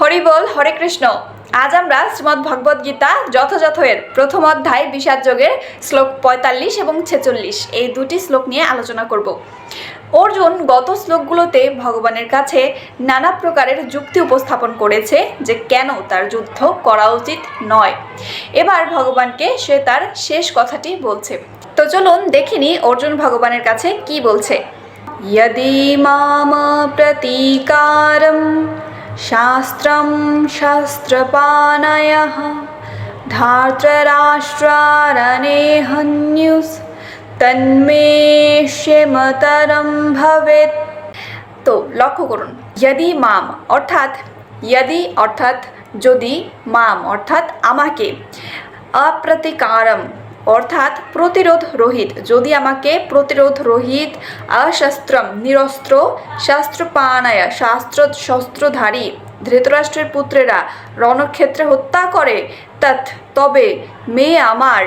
হরিবল হরে কৃষ্ণ। আজ আমরা শ্রীমদ্ ভগবদ গীতা যথাযথের প্রথম অধ্যায় বিষাদ যোগের শ্লোক পঁয়তাল্লিশ এবং ছেচল্লিশ। এই দুটি শ্লোক নিয়ে আলোচনা করব। অর্জুন গত শ্লোকগুলোতে ভগবানের কাছে নানা প্রকারের যুক্তি উপস্থাপন করেছে যে কেন তার যুদ্ধ করা উচিত নয়। এবার ভগবানকে সে তার শেষ কথাটি বলছে। তো চলুন দেখিনি অর্জুন ভগবানের কাছে কি বলছে। মাম প্রতিকারম शास्त्रं शास्त्रपाणयः धार्तराष्ट्रारणेहन्युस् তন্মে শ্যামতরম ভবেত তো লক্ষ্য করুন ইয়াদি মাম অর্থাৎ ইয়াদি অর্থাৎ যদি মাম অর্থাৎ আমাকে অপ্রতিকারম অর্থাৎ প্রতিরোধ রহিত। যদি আমাকে প্রতিরোধ রহিত অশস্ত্রম নিরস্ত্র শাস্ত্রপানায়া শাস্ত্র, শস্ত্রধারী, ধৃতরাষ্ট্রের পুত্রেরা রণক্ষেত্রে হত্যা করে, তৎ তবে মেয়ে আমার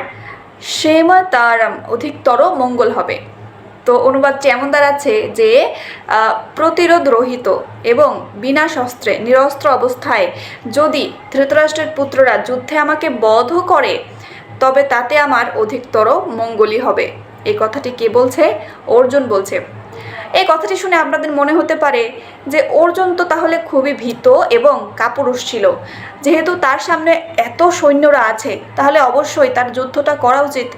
সেমতারাম অধিকতর মঙ্গল হবে। তো অনুবাদটি এমন দাঁড়াচ্ছে যে প্রতিরোধ রহিত এবং বিনা শস্ত্রে, নিরস্ত্র অবস্থায় যদি ধৃতরাষ্ট্রের পুত্ররা যুদ্ধে আমাকে বধ করে তবে তাতে আমার অধিকতর মঙ্গলই হবে। এই কথাটি কে বলছে? অর্জুন বলছে। এই কথাটি শুনে আপনাদের মনে হতে পারে যে অর্জুন তো তাহলে খুবই ভীত এবং কাপুরুষ ছিল। যেহেতু তার সামনে এত সৈন্যরা আছে, তাহলে অবশ্যই তার যুদ্ধটা করা উচিত।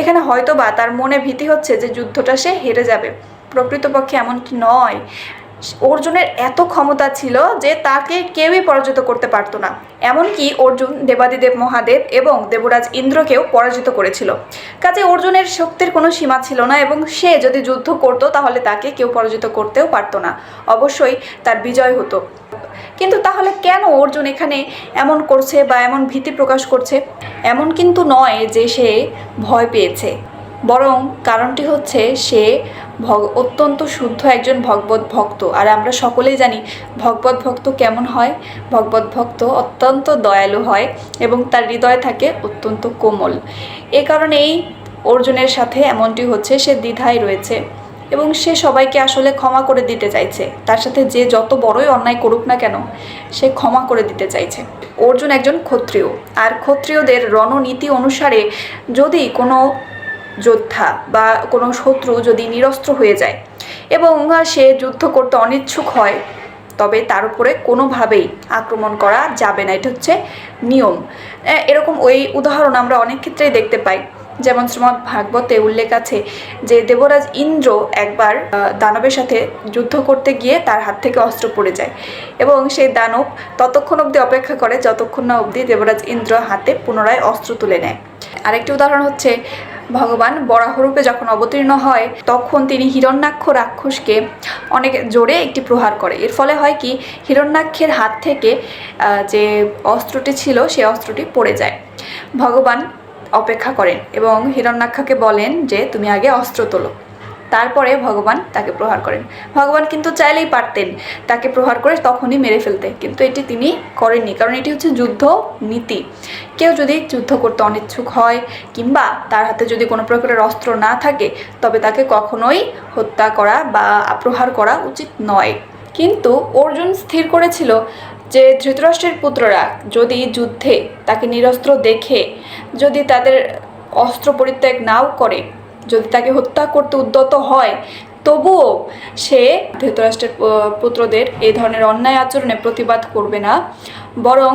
এখানে হয়তো বা তার মনে ভীতি হচ্ছে যে যুদ্ধটা সে হেরে যাবে। প্রকৃতপক্ষে এমনটি নয়। অর্জুনের এত ক্ষমতা ছিল যে তাকে কেউই পরাজিত করতে পারতো না। এমনকি অর্জুন, দেবাদিদেব মহাদেব এবং দেবরাজ ইন্দ্রকেও পরাজিত করেছিল। কাজে অর্জুনের শক্তির কোনো সীমা ছিল না এবং সে যদি যুদ্ধ করতো তাহলে তাকে কেউ পরাজিত করতেও পারতো না। অবশ্যই তার বিজয় হতো। কিন্তু তাহলে কেন অর্জুন এখানে এমন করছে বা এমন ভীতি প্রকাশ করছে? এমন কিন্তু নয় যে সে ভয় পেয়েছে। বরং কারণটি হচ্ছে সে ভগ অত্যন্ত শুদ্ধ একজন ভগবত ভক্ত। আর আমরা সকলেই জানি ভগবত ভক্ত কেমন হয়? ভগবত ভক্ত অত্যন্ত দয়ালু হয় এবং তার হৃদয় থাকে অত্যন্ত কোমল। এ কারণেই অর্জুনের সাথে এমনটি হচ্ছে, সে দ্বিধায় রয়েছে এবং সে সবাইকে আসলে ক্ষমা করে দিতে চাইছে। তার সাথে যে যত বড়ই অন্যায় করুক না কেন, সে ক্ষমা করে দিতে চাইছে। অর্জুন একজন ক্ষত্রিয়। আর ক্ষত্রিয়দের রণনীতি অনুসারে যদি কোনো যোদ্ধা বা কোনো শত্রু যদি নিরস্ত্র হয়ে যায় এবং সে যুদ্ধ করতে অনিচ্ছুক হয়, তবে তার উপরে কোনোভাবেই আক্রমণ করা যাবে না। এটা হচ্ছে নিয়ম। এরকম ওই উদাহরণ আমরা অনেক ক্ষেত্রেই দেখতে পাই। যেমন শ্রীমৎ ভাগবতে উল্লেখ আছে যে দেবরাজ ইন্দ্র একবার দানবের সাথে যুদ্ধ করতে গিয়ে তার হাত থেকে অস্ত্র পড়ে যায় এবং সেই দানব ততক্ষণ অবধি অপেক্ষা করে যতক্ষণ না অবধি দেবরাজ ইন্দ্র হাতে পুনরায় অস্ত্র তুলে নেয়। আরেকটি উদাহরণ হচ্ছে, ভগবান বরাহরূপে যখন অবতীর্ণ হয়, তখন তিনি হিরণ্যাক্ষ রাক্ষসকে অনেক জোরে একটি প্রহার করে। এর ফলে হয় কি, হিরণ্যাক্ষের হাত থেকে যে অস্ত্রটি ছিল সেই অস্ত্রটি পড়ে যায়। ভগবান অপেক্ষা করেন এবং হিরণ্যাক্ষকে বলেন যে তুমি আগে অস্ত্র তোলো। তারপরে ভগবান তাকে প্রহার করেন। ভগবান কিন্তু চাইলেই পারতেন তাকে প্রহার করে তখনই মেরে ফেলতে, কিন্তু এটি তিনি করেননি, কারণ এটি হচ্ছে যুদ্ধ নীতি। কেউ যদি যুদ্ধ করতে অনিচ্ছুক হয় কিংবা তার হাতে যদি কোনো প্রকারের অস্ত্র না থাকে, তবে তাকে কখনোই হত্যা করা বা প্রহার করা উচিত নয়। কিন্তু অর্জুন স্থির করেছিল যে ধৃতরাষ্ট্রের পুত্ররা যদি যুদ্ধে তাকে নিরস্ত্র দেখে, যদি তাদের অস্ত্র পরিত্যাগ নাও করে, যদি তাকে হত্যা করতে উদ্যত হয়, তবুও সে ধৃতরাষ্ট্রের পুত্রদের এ ধরনের অন্যায় আচরণে প্রতিবাদ করবে না, বরং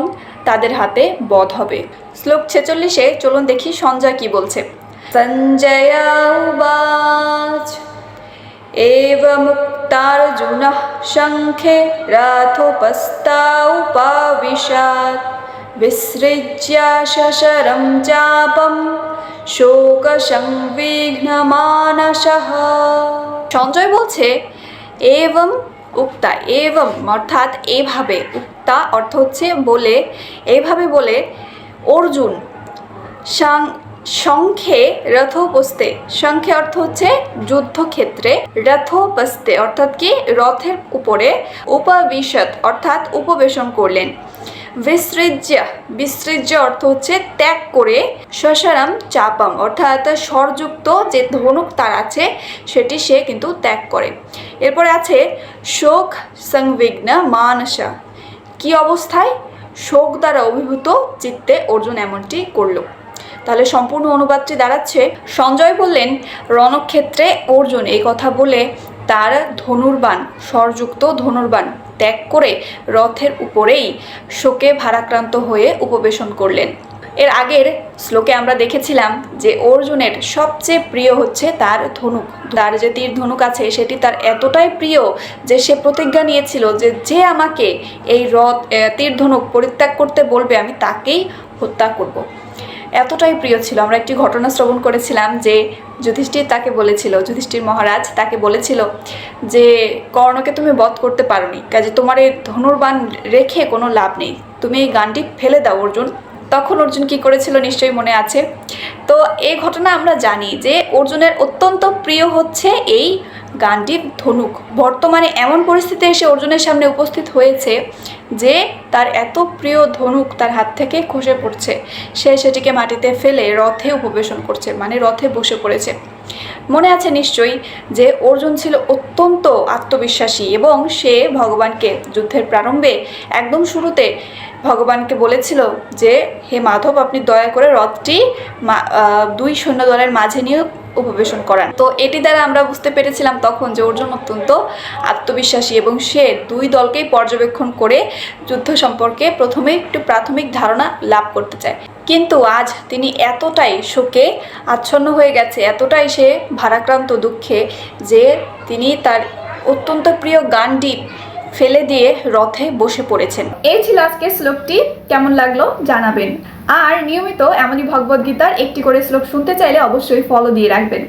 তাদের হাতে বধ হবে। শ্লোক ছেচল্লিশে চলুন দেখি সঞ্জয় কি বলছে। সঞ্জয় উবাচ एवमुक्तार्जुनः शङ्खे रथोपस्तावुपाविशात् विसृज्य शशरं चापं শোকসংবিঘ্নমানসহ সঞ্জয় বলছে এবং উক্তা এবং অর্থাৎ এভাবে উক্তা অর্থ হচ্ছে বলে এইভাবে বলে অর্জুন সাং শঙ্খে রথোপস্তে। শঙ্খে অর্থ হচ্ছে যুদ্ধক্ষেত্রে রথোপস্তে, অর্থাৎ কি? রথের উপরে উপবিশত, অর্থাৎ উপবেশন করলেন। বিসৃজ্য বিসৃজ্য অর্থ হচ্ছে ত্যাগ করে শশারাম চাপাম, অর্থাৎ স্বরযুক্ত যে ধনুক তার আছে, সেটি সে কিন্তু ত্যাগ করে। এরপরে আছে শোক সংবিঘ্ন মানসা। কি অবস্থায়? শোক দ্বারা অভিভূত চিত্তে অর্জুন এমনটি করল। তাহলে সম্পূর্ণ অনুবাদটি দাঁড়াচ্ছে, সঞ্জয় বললেন, রণক্ষেত্রে অর্জুন, এই কথা বলে তার ধনুর্বাণ, স্বরযুক্ত ধনুর্বাণ ত্যাগ করে রথের উপরেই শোকে ভারাক্রান্ত হয়ে উপবেশন করলেন। এর আগের শ্লোকে আমরা দেখেছিলাম যে অর্জুনের সবচেয়ে প্রিয় হচ্ছে তার ধনুক। তার যে তীর ধনুক আছে, সেটি তার এতটাই প্রিয় যে সে প্রতিজ্ঞা নিয়েছিল যে যে আমাকে এই রথ তীর ধনুক পরিত্যাগ করতে বলবে, আমি তাকেই হত্যা করব। এতটাই প্রিয় ছিল। আমরা একটি ঘটনা শ্রবণ করেছিলাম যে যুধিষ্ঠির তাকে বলেছিল, যুধিষ্ঠির মহারাজ তাকে বলেছিল যে, কর্ণকে তুমি বধ করতে পারোনি, কাজে তোমার এই ধনুর্বাণ রেখে কোনো লাভ নেই। তুমি এই গানটি ফেলে দাও, অর্জুন। তখন অর্জুন কি করেছিল নিশ্চয়ই মনে আছে। তো এই ঘটনা আমরা জানি যে অর্জুনের অত্যন্ত প্রিয় হচ্ছে এই গান্ডীব ধনুক। বর্তমানে এমন পরিস্থিতি এসে অর্জুনের সামনে উপস্থিত হয়েছে যে তার এত প্রিয় ধনুক তার হাত থেকে খসে পড়ছে। সে সেটিকে মাটিতে ফেলে রথে উপবেশন করছে মানে রথে বসে পড়েছে। মনে আছে নিশ্চয়ই যে অর্জুন ছিল অত্যন্ত আত্মবিশ্বাসী এবং সে ভগবানকে যুদ্ধের প্রারম্ভে একদম শুরুতে ভগবানকে বলেছিল যে, হে মাধব, আপনি দয়া করে রথটি দুই সৈন্য দলের মাঝে নিয়ে উপবেশন করান। তো এটি দ্বারা আমরা বুঝতে পেরেছিলাম তখন যে অর্জুন অত্যন্ত আত্মবিশ্বাসী এবং সে দুই দলকেই পর্যবেক্ষণ করে যুদ্ধ সম্পর্কে প্রথমে একটু প্রাথমিক ধারণা লাভ করতে চায়। কিন্তু আজ তিনি এতটাই শোকে আচ্ছন্ন হয়ে গেছে, এতটাই সে ভারাক্রান্ত দুঃখে যে তিনি তার অত্যন্ত প্রিয় গানটি ফেলে দিয়ে রথে বসে পড়েছেন। এই ছিল আজকের শ্লোকটি, কেমন লাগল জানাবেন। আর নিয়মিত এমনই ভগবদ্গীতার একটি করে শ্লোক শুনতে চাইলে অবশ্যই ফলো দিয়ে রাখবেন।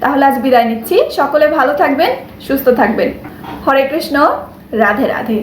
তাহলে আজ বিদায় নিচ্ছি। সকলে ভালো থাকবেন, সুস্থ থাকবেন। হরে কৃষ্ণ, রাধে রাধে।